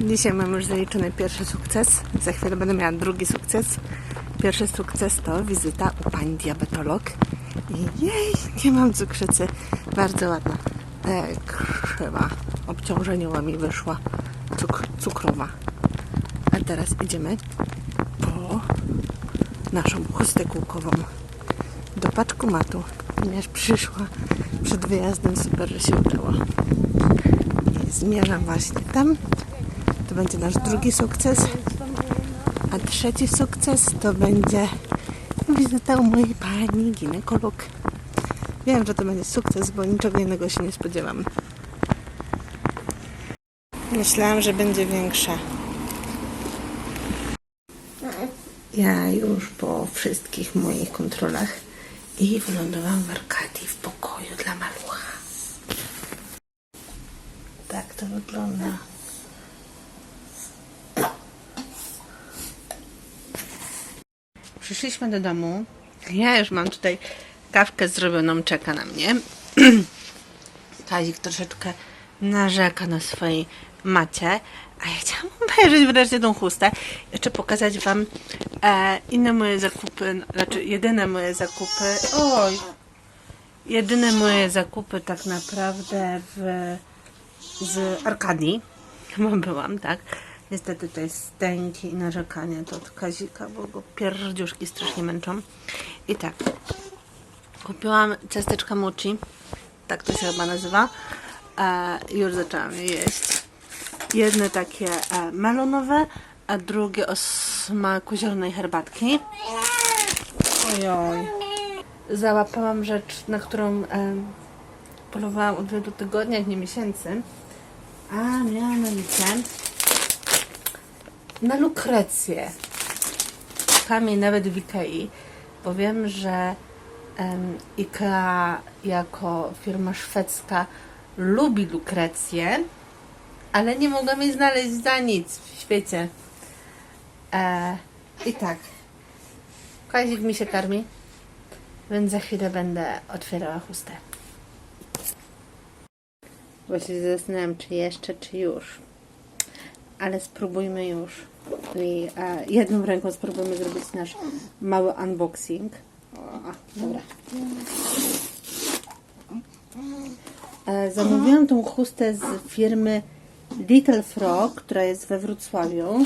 Dzisiaj mam już zaliczony pierwszy sukces. Za chwilę będę miała drugi sukces. Pierwszy sukces to wizyta u pani diabetolog. I jej, nie mam cukrzycy. Bardzo ładna. E, krzywa obciążeniowa mi wyszła. Cuk cukrowa. A teraz idziemy po naszą chustę kółkową do paczkomatu. Ponieważ przyszła przed wyjazdem, super, że się udało. Zmierzam właśnie tam. To będzie nasz drugi sukces. A trzeci sukces to będzie wizyta u mojej pani ginekolog. Wiem, że to będzie sukces, bo niczego innego się nie spodziewam. Myślałam, że będzie większa. Ja już po wszystkich moich kontrolach i wylądowałam w Arkadii w pokoju dla malucha. Tak to wygląda. Przyszliśmy do domu. Ja już mam tutaj kawkę zrobioną, czeka na mnie. Kazik troszeczkę narzeka na swojej macie, a ja chciałam obejrzeć wreszcie tą chustę. Jeszcze pokazać Wam e, inne moje zakupy, znaczy jedyne moje zakupy. Oj! Jedyne moje zakupy tak naprawdę w, z Arkadii. Bo byłam, tak. Niestety tutaj stęki i narzekania to od Kazika, bo go pierdziuszki strasznie męczą. I tak, kupiłam ciasteczka mochi, tak to się chyba nazywa. E, już zaczęłam je jeść. Jedne takie e, melonowe, a drugie o smaku zielonej herbatki. Ojoj. Załapałam rzecz, na którą e, polowałam od wielu tygodni, jak nie miesięcy. A mianowicie na lukrecję. Jej nawet w Ikei, bo wiem, że em, Ikea jako firma szwedzka lubi lukrecję, ale nie mogłam jej znaleźć za nic w świecie. E, I tak, Kazik mi się karmi, więc za chwilę będę otwierała chustę. Właśnie się zastanawiam, czy jeszcze, czy już. Ale spróbujmy już. I e, jedną ręką spróbujmy zrobić nasz mały unboxing. O, dobra. E, zamówiłam tą chustę z firmy Little Frog, która jest we Wrocławiu.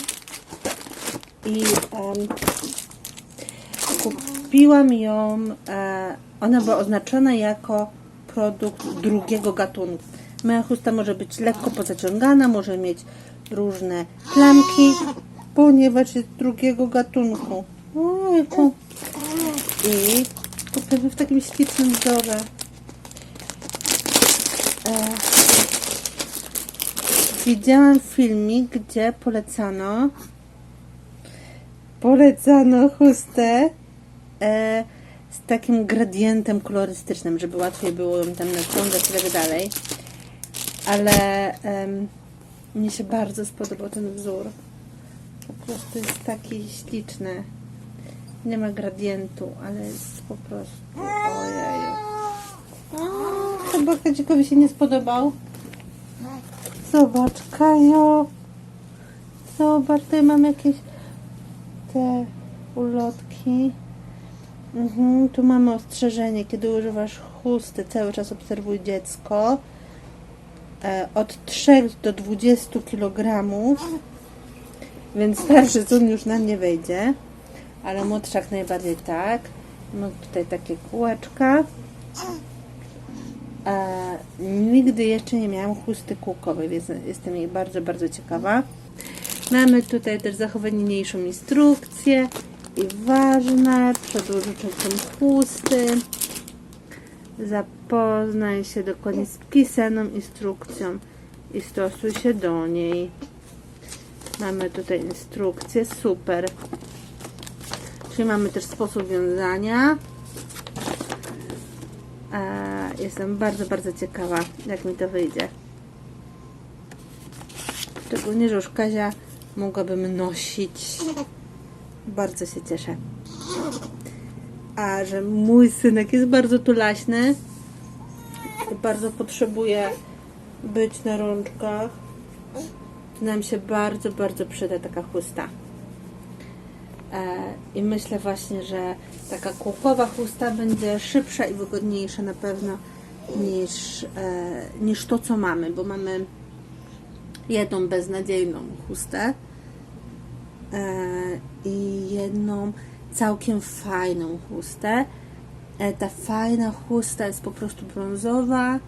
I em, kupiłam ją. E, ona była oznaczona jako produkt drugiego gatunku. Moja chusta może być lekko pozaciągana, może mieć różne plamki, ponieważ jest drugiego gatunku. Ojku. I kupimy w takim ślicznym wzorze. E, widziałam filmik, gdzie polecano polecano chustę e, z takim gradientem kolorystycznym, żeby łatwiej było ją tam naciągać i tak dalej. Ale mnie się bardzo spodobał ten wzór. Po prostu jest taki śliczny. Nie ma gradientu, ale jest po prostu. Ojej. Chyba Kadzikowi się nie spodobał. Zobacz, Kajo. Zobacz, tutaj mam jakieś te ulotki. Mhm, tu mamy ostrzeżenie, kiedy używasz chusty, cały czas obserwuj dziecko. E, od 3 do 20 kg, więc starszy cud już nam nie wejdzie, ale młodszy jak najbardziej tak. Mam tutaj takie kółeczka. E, nigdy jeszcze nie miałam chusty kółkowej, więc jestem jej bardzo, bardzo ciekawa. Mamy tutaj też zachowaniejszą instrukcję i ważne, przedłuż uczestnictwem chusty. Zapoznaj się dokładnie z pisaną instrukcją i stosuj się do niej. Mamy tutaj instrukcję, super. Czyli mamy też sposób wiązania. Jestem bardzo, bardzo ciekawa, jak mi to wyjdzie. Szczególnie, że już Kazia mogłabym nosić. Bardzo się cieszę. A że mój synek jest bardzo tulaśny bardzo potrzebuje być na rączkach, to nam się bardzo, bardzo przyda taka chusta. E, I myślę właśnie, że taka kółkowa chusta będzie szybsza i wygodniejsza na pewno niż, e, niż to, co mamy, bo mamy jedną beznadziejną chustę e, i jedną całkiem fajną chustę. E, ta fajna chusta jest po prostu brązowa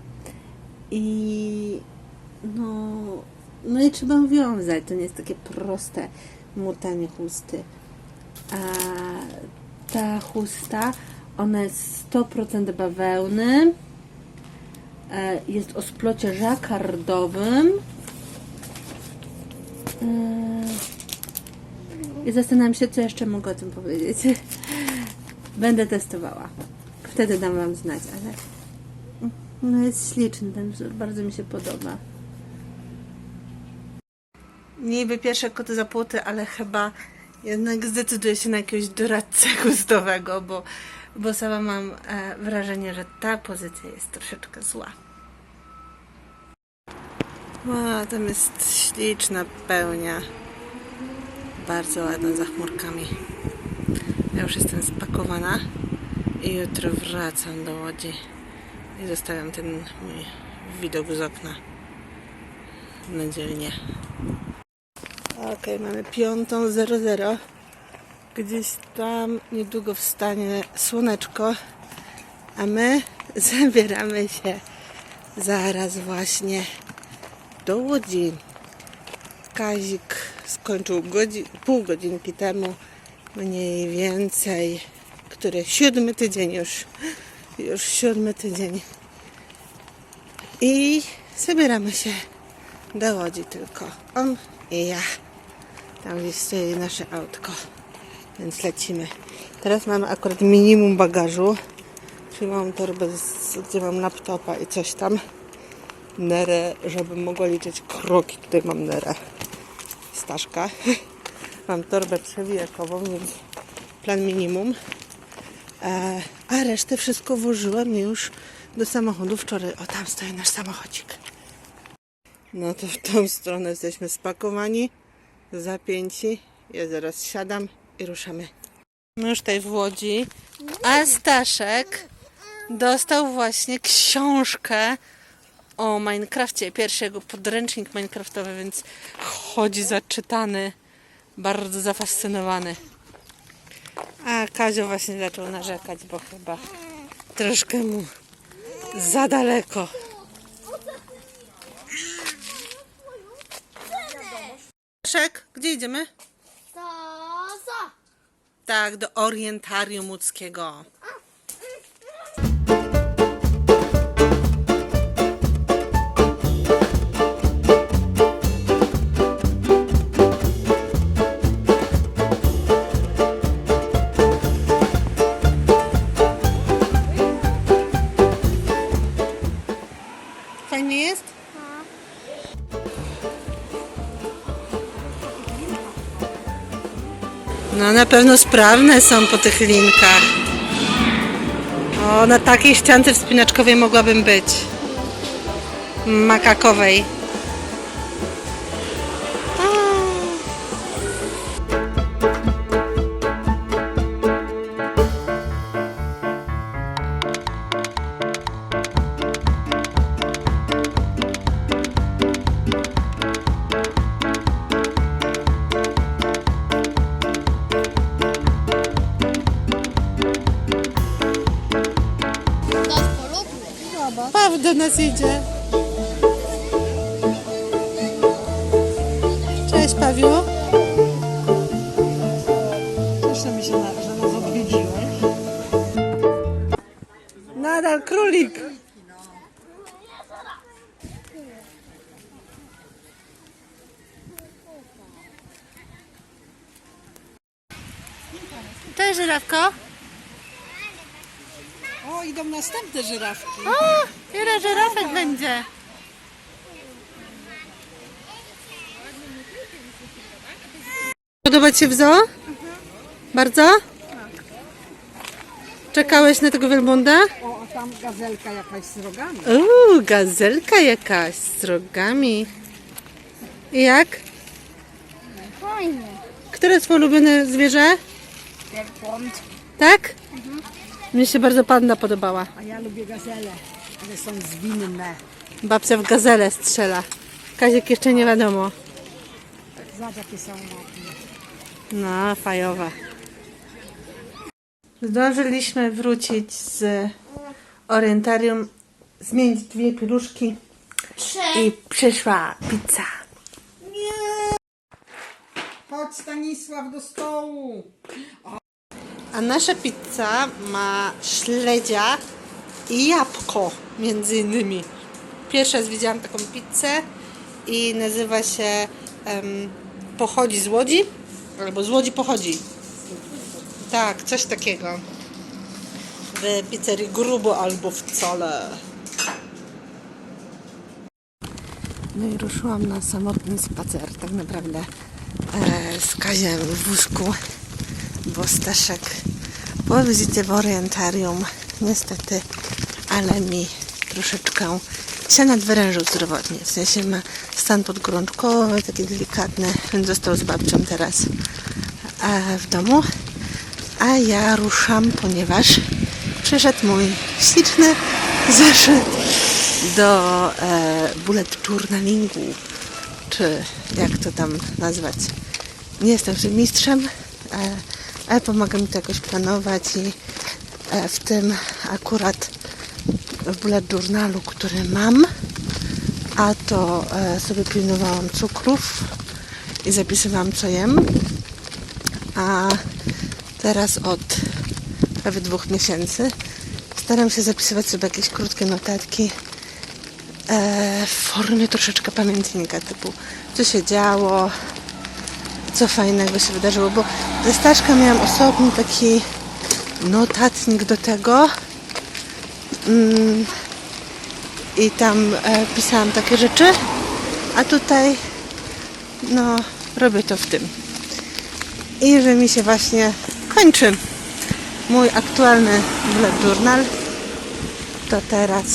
i no, no i trzeba wiązać. To nie jest takie proste mutanie chusty. A ta chusta, ona jest 100% bawełny. E, Jest o splocie żakardowym. E, I zastanawiam się, co jeszcze mogę o tym powiedzieć. Będę testowała. Wtedy dam Wam znać, ale no jest śliczny ten wzór, bardzo mi się podoba. Niby pierwsze koty za płoty, ale chyba jednak zdecyduję się na jakiegoś doradcę gustowego, bo, bo sama mam e, wrażenie, że ta pozycja jest troszeczkę zła. Ła, tam jest śliczna pełnia. Bardzo ładna za chmurkami. Ja już jestem spakowana i jutro wracam do Łodzi i zostawiam ten mój widok z okna na dzielnie. Okej, mamy piątą 00. Gdzieś tam niedługo wstanie słoneczko, a my zabieramy się zaraz właśnie do Łodzi. Kazik skończył godzi- pół godzinki temu, mniej więcej, który siódmy tydzień już, już siódmy tydzień. I zabieramy się do Łodzi tylko. On i ja. Tam gdzieś stoi nasze autko, więc lecimy. Teraz mamy akurat minimum bagażu, czyli mam torbę, z, gdzie mam laptopa i coś tam. Nerę, żebym mogła liczyć kroki. Tutaj mam nerę. Staszka. Mam torbę przewijakową, więc plan minimum. E, a resztę wszystko włożyłam już do samochodu wczoraj. O, tam stoi nasz samochodzik. No to w tą stronę jesteśmy spakowani, zapięci. Ja zaraz siadam i ruszamy. No już tutaj w Łodzi. A Staszek dostał właśnie książkę o Minecrafcie. Pierwszy jego podręcznik Minecraftowy, więc chodzi zaczytany, bardzo zafascynowany. A Kazio właśnie zaczął narzekać, bo chyba troszkę mu za daleko. Staszek, gdzie idziemy? To co? Tak, do Orientarium Łódzkiego. Fajnie jest? No na pewno sprawne są po tych linkach. O, na takiej ściance wspinaczkowej mogłabym być. Makakowej. Nas idzie. Cześć Pawiu. Cieszę mi się, na- że nas odwiedziłeś. Nadal królik. Cześć żyrafko. Idą następne żyrawki. O, ile żyrafek będzie? Podoba Ci się w zoo? Bardzo? Czekałeś na tego wielbłąda? O, a tam gazelka jakaś z rogami. Uuu, gazelka jakaś z rogami. I jak? Fajnie. Które jest twoje ulubione zwierzę? Wielbłąd. Tak? Mnie się bardzo panda podobała. A ja lubię gazele, ale są zwinne. Babcia w gazelę strzela. Kaziek jeszcze nie wiadomo. Zobacz jakie są ładne. No, fajowa. Zdążyliśmy wrócić z orientarium, zmienić dwie pieluszki i przyszła pizza. Chodź Stanisław do stołu. A nasza pizza ma śledzia i jabłko między innymi. Pierwszy raz widziałam taką pizzę i nazywa się em, Pochodzi z Łodzi albo z Łodzi pochodzi. Tak, coś takiego. W pizzerii grubo albo wcale. No i ruszyłam na samotny spacer, tak naprawdę e, z Kaziem w wózku, bo Staszek po wizycie w orientarium niestety, ale mi troszeczkę się nadwyrężył zdrowotnie, w sensie ma stan podgorączkowy, taki delikatny, więc został z babcią teraz e, w domu, a ja ruszam, ponieważ przyszedł mój śliczny zeszyt do e, bullet journalingu, czy jak to tam nazwać. Nie jestem w tym mistrzem, e, pomaga mi to jakoś planować i e, w tym akurat w bullet journalu, który mam, a to e, sobie pilnowałam cukrów i zapisywałam co jem, a teraz od prawie dwóch miesięcy staram się zapisywać sobie jakieś krótkie notatki e, w formie troszeczkę pamiętnika, typu co się działo, co fajnego się wydarzyło, bo ze Staszka miałam osobny taki notatnik do tego. Mm, i tam e, pisałam takie rzeczy, a tutaj no robię to w tym. I że mi się właśnie kończy mój aktualny bullet journal, to teraz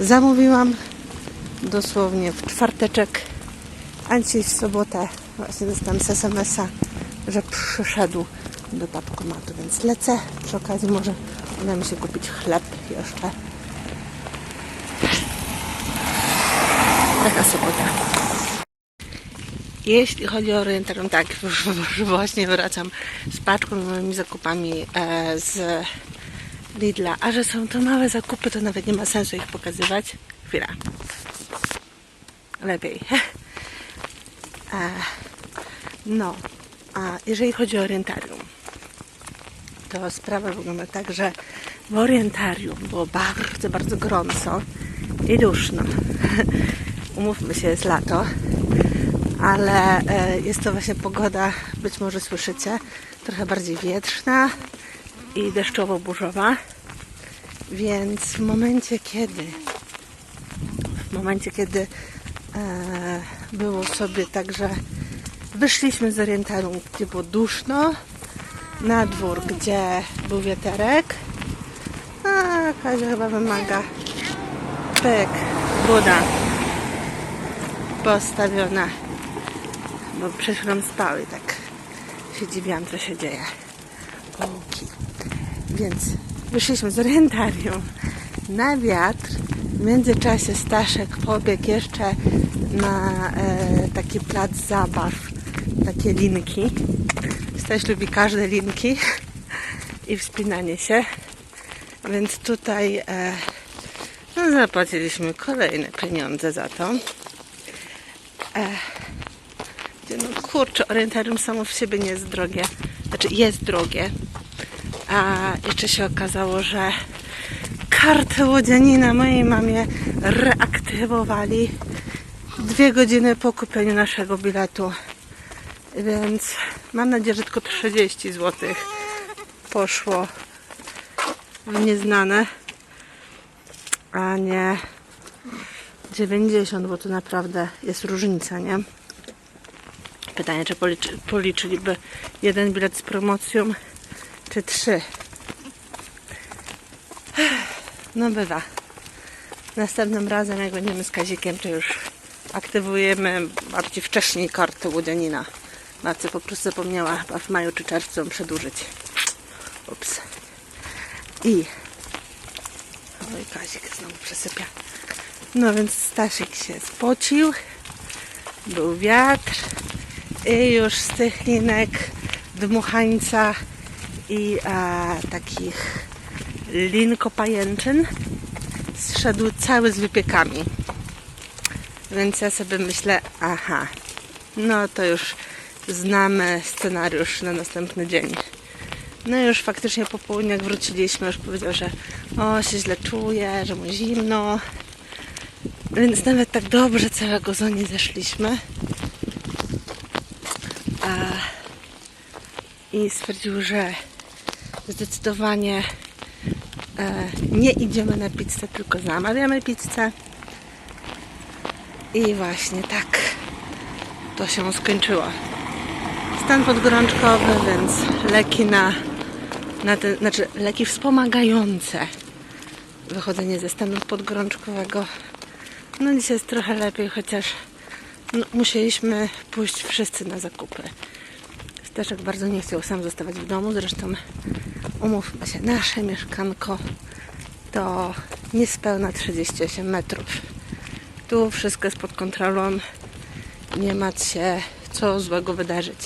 zamówiłam dosłownie w czwarteczek, a dzisiaj w sobotę właśnie dostałam z SMS-a, że przyszedł do paczkomatu, więc lecę. Przy okazji może uda mi się kupić chleb jeszcze. Taka sobota. Jeśli chodzi o orientarium, tak, właśnie wracam z paczką moimi zakupami e, z Lidla. A że są to małe zakupy, to nawet nie ma sensu ich pokazywać. Chwila. Lepiej. E, no, a jeżeli chodzi o orientarium, to sprawa wygląda tak, że w orientarium było bardzo, bardzo gorąco i duszno. Umówmy się, jest lato, ale e, jest to właśnie pogoda, być może słyszycie, trochę bardziej wietrzna i deszczowo-burzowa. Więc w momencie kiedy w momencie kiedy było sobie tak, że wyszliśmy z orientarium, gdzie było duszno, na dwór, gdzie był wiaterek, a Kazia chyba wymaga pyk, buda postawiona, bo przed chwilą tak się dziwiłam, co się dzieje. Oki. Więc wyszliśmy z orientarium na wiatr. W międzyczasie Staszek pobiegł jeszcze na e, taki plac zabaw, takie linki. Staś lubi każde linki i wspinanie się. Więc tutaj e, no, zapłaciliśmy kolejne pieniądze za to. E, no kurczę, orientarium samo w siebie nie jest drogie. Znaczy jest drogie. A jeszcze się okazało, że kartę łodzianina mojej mamie reaktywowali dwie godziny po kupieniu naszego biletu. Więc mam nadzieję, że tylko 30 zł poszło w nieznane, a nie 90, bo to naprawdę jest różnica, nie? Pytanie, czy policzy, policzyliby jeden bilet z promocją, czy trzy. No bywa. Następnym razem, jak będziemy z Kazikiem, to już aktywujemy bardziej wcześniej kartę łodzianina. Babcia po prostu zapomniała chyba w maju czy czerwcu ją przedłużyć. Ups. I... Oj, Kazik znowu przesypia. No więc Stasiek się spocił. Był wiatr. I już z tych linek dmuchańca i a, takich lin kopajęczyn zszedł cały z wypiekami. Więc ja sobie myślę, aha, no to już znamy scenariusz na następny dzień. No już faktycznie po południu jak wróciliśmy, już powiedział, że o, się źle czuje, że mu zimno. Więc nawet tak dobrze całego zo nie zeszliśmy. A, I stwierdził, że zdecydowanie nie idziemy na pizzę, tylko zamawiamy pizzę. I właśnie tak to się skończyło. Stan podgorączkowy, więc leki na, na ten, znaczy leki wspomagające wychodzenie ze stanu podgorączkowego. No dzisiaj jest trochę lepiej, chociaż no, musieliśmy pójść wszyscy na zakupy. Staszek bardzo nie chciał sam zostawać w domu, zresztą umówmy się, nasze mieszkanko to niespełna 38 metrów. Tu wszystko jest pod kontrolą, nie ma się co złego wydarzyć.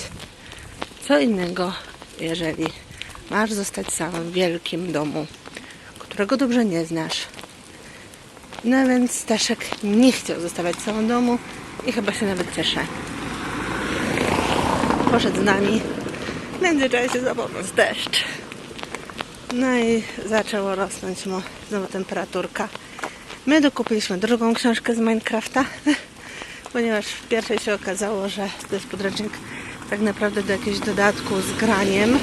Co innego, jeżeli masz zostać sam w wielkim domu, którego dobrze nie znasz. No więc Staszek nie chciał zostawać w samym domu i chyba się nawet cieszę. Poszedł z nami. W międzyczasie zapadł deszcz. No i zaczęło rosnąć mu znowu temperaturka. My dokupiliśmy drugą książkę z Minecrafta, ponieważ w pierwszej się okazało, że to jest podręcznik tak naprawdę do jakiegoś dodatku z graniem,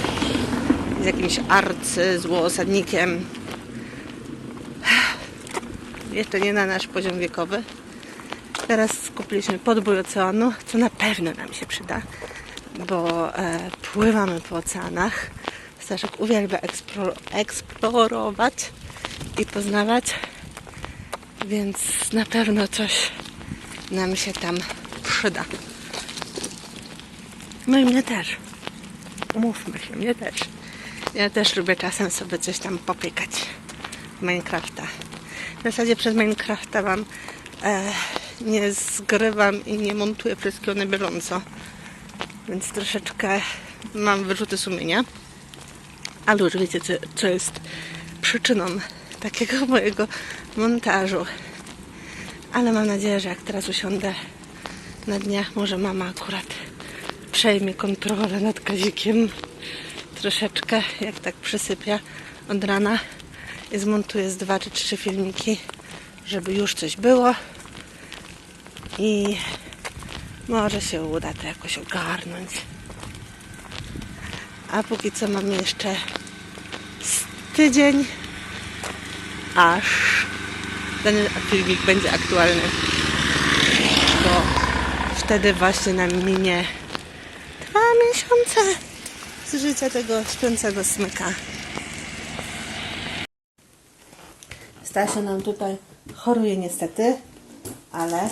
z jakimś arcy, z osadnikiem. Jeszcze nie na nasz poziom wiekowy. Teraz skupiliśmy podbój oceanu, co na pewno nam się przyda, bo e, pływamy po oceanach. Staszek uwielbia eksplo- eksplorować i poznawać, więc na pewno coś nam się tam przyda. No i mnie też. Umówmy się, mnie też. Ja też lubię czasem sobie coś tam popykać w Minecrafta. W zasadzie przez Minecrafta wam e, nie zgrywam i nie montuję wszystkiego na bieżąco. Więc troszeczkę mam wyrzuty sumienia. Ale już wiecie, co, co jest przyczyną takiego mojego montażu. Ale mam nadzieję, że jak teraz usiądę na dniach, może mama akurat przejmie kontrolę nad Kazikiem troszeczkę, jak tak przysypia od rana i zmontuję z dwa czy trzy filmiki, żeby już coś było i może się uda to jakoś ogarnąć. A póki co mamy jeszcze tydzień, aż ten filmik będzie aktualny. Bo wtedy właśnie nam minie dwa miesiące z życia tego śpiącego smyka. Stasia nam tutaj choruje niestety, ale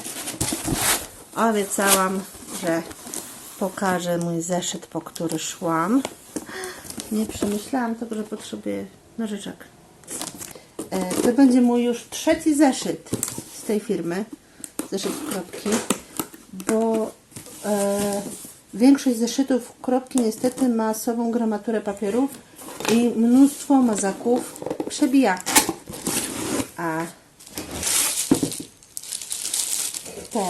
obiecałam, że pokażę mój zeszyt, po który szłam. Nie przemyślałam tego, że potrzebuję nożyczek. E, To będzie mój już trzeci zeszyt z tej firmy. Zeszyt kropki, bo e, większość zeszytów kropki niestety ma sobą gramaturę papieru i mnóstwo mazaków przebija. A te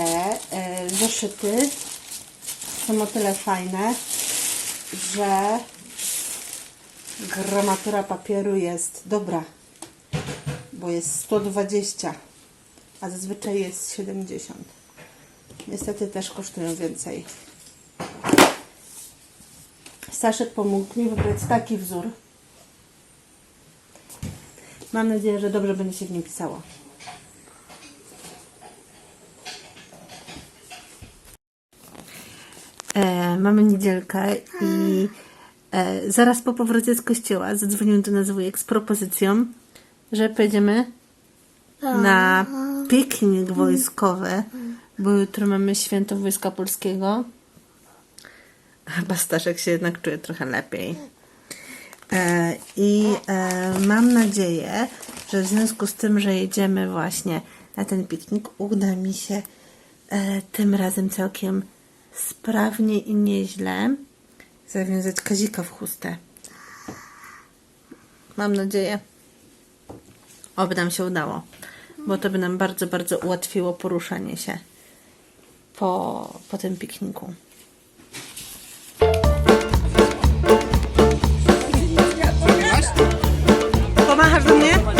e, zeszyty są o tyle fajne, że gramatura papieru jest dobra, bo jest 120, a zazwyczaj jest 70. Niestety też kosztują więcej. Staszek pomógł mi wybrać taki wzór. Mam nadzieję, że dobrze będzie się w nim pisało. E, mamy niedzielkę i zaraz po powrocie z kościoła zadzwonił do nas wujek z propozycją, że pojedziemy na piknik wojskowy bo jutro mamy święto Wojska Polskiego. Chyba Staszek się jednak czuje trochę lepiej. E, I e, mam nadzieję, że w związku z tym, że jedziemy właśnie na ten piknik, uda mi się e, tym razem całkiem sprawnie i nieźle zawiązać kazika w chustę. Mam nadzieję. Oby nam się udało, bo to by nam bardzo, bardzo ułatwiło poruszanie się po, po tym pikniku. Pomachasz do mnie?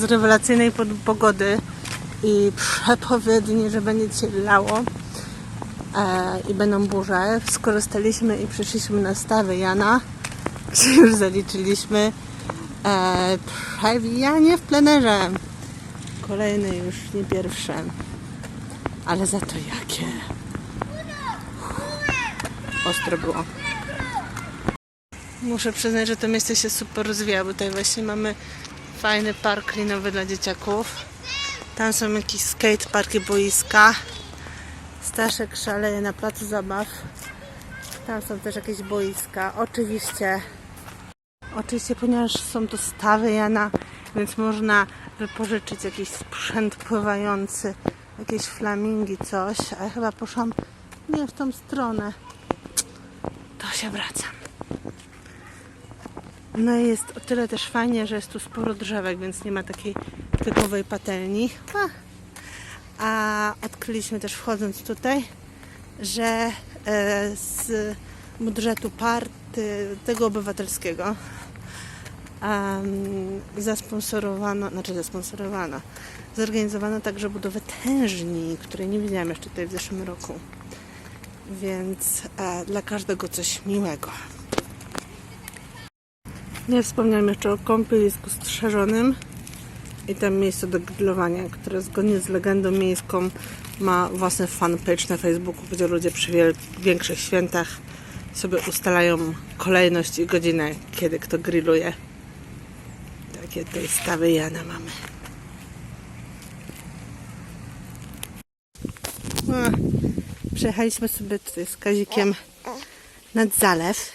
Z rewelacyjnej pogody i przepowiedni, że będzie dzisiaj lało e, i będą burze, skorzystaliśmy i przyszliśmy na stawy Jana, gdzie już zaliczyliśmy e, przewijanie w plenerze. Kolejne już, nie pierwsze. Ale za to jakie. Ostro było. Muszę przyznać, że to miejsce się super rozwija, bo tutaj właśnie mamy fajny park linowy dla dzieciaków. Tam są jakieś skateparki, boiska. Staszek szaleje na placu zabaw. Tam są też jakieś boiska. Oczywiście, oczywiście, ponieważ są to stawy Jana, więc można wypożyczyć jakiś sprzęt pływający, jakieś flamingi, coś. A ja chyba poszłam nie w tą stronę. To się wracam. No i jest o tyle też fajnie, że jest tu sporo drzewek, więc nie ma takiej typowej patelni. A, odkryliśmy też wchodząc tutaj, że e, z budżetu party tego obywatelskiego um, zasponsorowano, znaczy zasponsorowano, zorganizowano także budowę tężni, której nie widziałam jeszcze tutaj w zeszłym roku. Więc e, dla każdego coś miłego. Nie wspomniałam jeszcze o kąpielisku strzeżonym i tam miejsce do grillowania, które zgodnie z legendą miejską ma własny fanpage na Facebooku, gdzie ludzie przy większych świętach sobie ustalają kolejność i godzinę, kiedy kto grilluje. Takie tutaj stawy Jana mamy. Przejechaliśmy sobie tutaj z Kazikiem nad zalew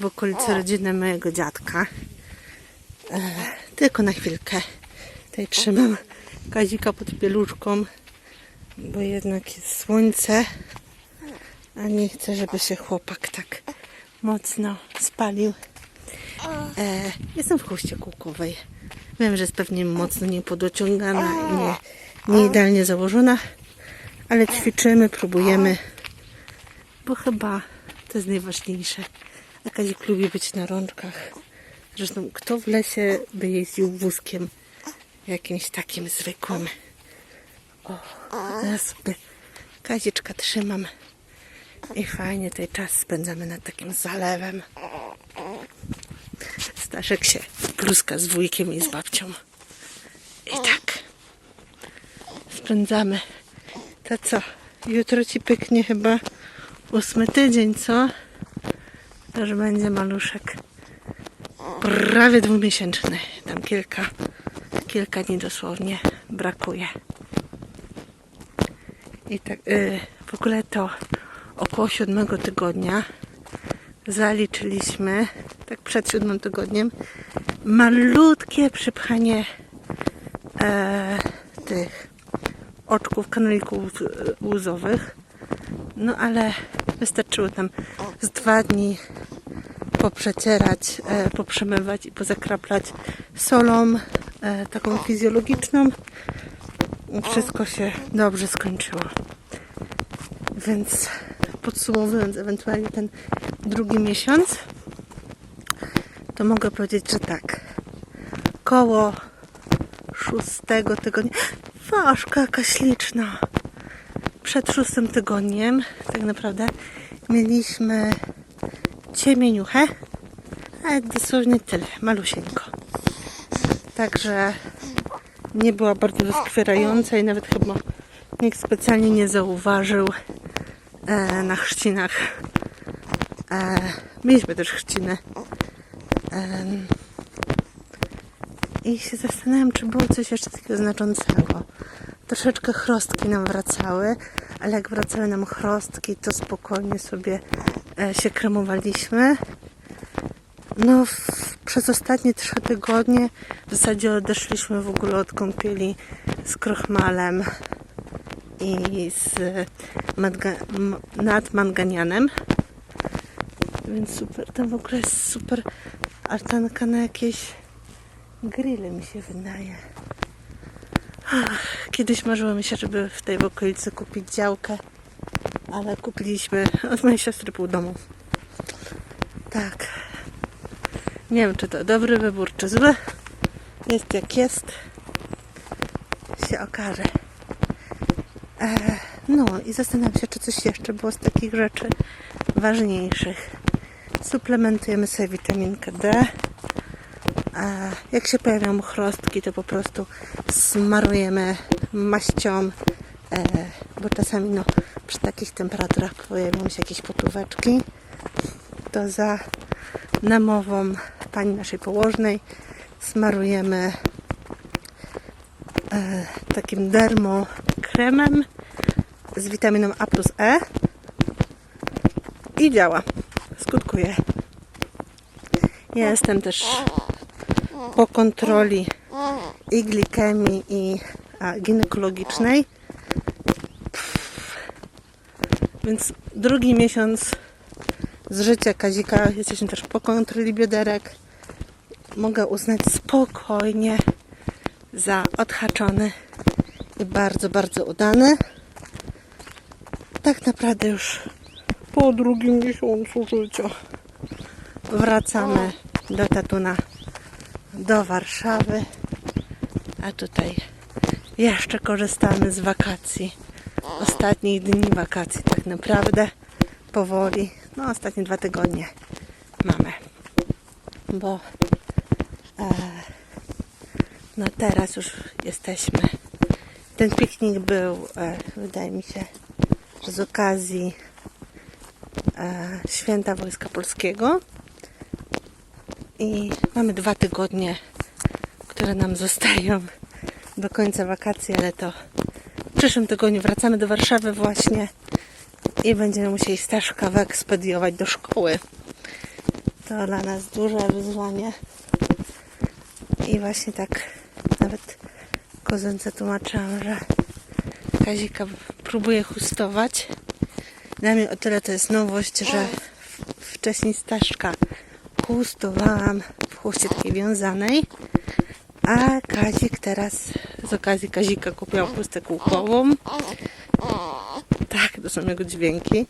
w okolicy rodziny mojego dziadka. E, tylko na chwilkę. Tutaj trzymam Kazika pod pieluszką, bo jednak jest słońce, a nie chcę, żeby się chłopak tak mocno spalił. E, jestem w chuście kółkowej. Wiem, że jest pewnie mocno niepodociągana i nie, nie idealnie założona, ale ćwiczymy, próbujemy, bo chyba to jest najważniejsze. A Kazik lubi być na rączkach. Zresztą kto w lesie by jeździł wózkiem jakimś takim zwykłym. O, ja sobie Kaziczka trzymam i fajnie tutaj czas spędzamy nad takim zalewem. Staszek się pluska z wujkiem i z babcią. I tak spędzamy. To co? Jutro ci pyknie chyba ósmy tydzień, co? Już będzie maluszek prawie dwumiesięczny. Tam kilka, kilka dni dosłownie brakuje. I tak y, w ogóle to około siódmego tygodnia zaliczyliśmy, tak przed siódmym tygodniem, malutkie przypchanie e, tych oczków kanalików e, łzowych. No ale wystarczyło tam z dwa dni poprzecierać, e, poprzemywać i pozakraplać solą e, taką fizjologiczną. wszystko się dobrze skończyło. Więc podsumowując ewentualnie ten drugi miesiąc, to mogę powiedzieć, że tak. Koło szóstego tygodnia. Ważka jaka śliczna. Przed szóstym tygodniem tak naprawdę mieliśmy ciemieniuchę, ale dosłownie tyle, malusieńko. Także nie była bardzo rozkwierająca i nawet chyba nikt specjalnie nie zauważył e, na chrzcinach. E, mieliśmy też chrzciny. Em, I się zastanawiam, czy było coś jeszcze takiego znaczącego. Troszeczkę chrostki nam wracały, ale jak wracały nam chrostki, to spokojnie sobie e, się kremowaliśmy. No, w, przez ostatnie trzy tygodnie w zasadzie odeszliśmy w ogóle od kąpieli z krochmalem i z madga- m- nadmanganianem. Więc super, tam w ogóle jest super altanka na jakieś grille mi się wydaje. Kiedyś marzyło mi się, żeby w tej okolicy kupić działkę, ale kupiliśmy od mojej siostry pół domu. Tak. Nie wiem, czy to dobry wybór, czy zły. Jest jak jest. Się okaże. E, no i zastanawiam się, czy coś jeszcze było z takich rzeczy ważniejszych. Suplementujemy sobie witaminkę D. A jak się pojawią chrostki, to po prostu smarujemy maścią, e, bo czasami no, przy takich temperaturach pojawią się jakieś potóweczki. To za namową pani naszej położnej smarujemy e, takim dermokremem z witaminą A plus E i działa. Skutkuje. Ja jestem też po kontroli i glikemii i a, ginekologicznej. Więc drugi miesiąc z życia Kazika jesteśmy też po kontroli bioderek. Mogę uznać spokojnie za odhaczony i bardzo, bardzo udany. Tak naprawdę już po drugim miesiącu życia wracamy do tatuna do Warszawy. A tutaj jeszcze korzystamy z wakacji. Ostatnich dni wakacji tak naprawdę. Powoli. No ostatnie dwa tygodnie mamy. Bo e, no teraz już jesteśmy. Ten piknik był, e, wydaje mi się, że z okazji e, Święta Wojska Polskiego. I mamy dwa tygodnie, które nam zostają do końca wakacji, ale to przyszłym tygodniu wracamy do Warszawy właśnie i będziemy musieli Staszka wyekspediować do szkoły. To dla nas duże wyzwanie. I właśnie tak nawet kozence tłumaczyłam, że Kazika próbuje chustować. Dla mnie o tyle to jest nowość, że wcześniej Staszka chustowałam w chuście takiej wiązanej, a Kazik teraz z okazji Kazika kupił chustę kółkową. Tak, to są jego dźwięki.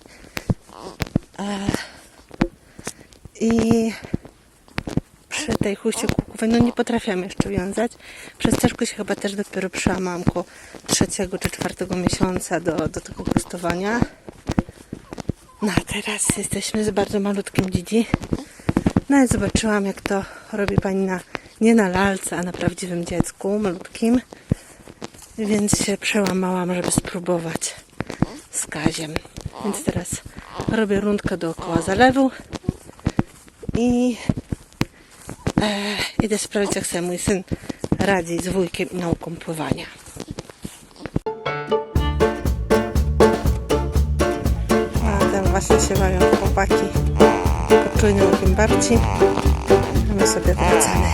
I przy tej chuście kółkowej, no nie potrafiłam jeszcze wiązać. Przez Staszku się chyba też dopiero przełamałam około trzeciego czy czwartego miesiąca do, do tego chustowania. No a teraz jesteśmy z bardzo malutkim dzidzi. No i zobaczyłam, jak to robi pani na, nie na lalce, a na prawdziwym dziecku, malutkim. Więc się przełamałam, żeby spróbować z Kaziem. Więc teraz robię rundkę dookoła zalewu i e, idę sprawdzić, jak sobie mój syn radzi z wujkiem i nauką pływania. A tam właśnie się bawią chłopaki pod czujnym. A my sobie wracamy.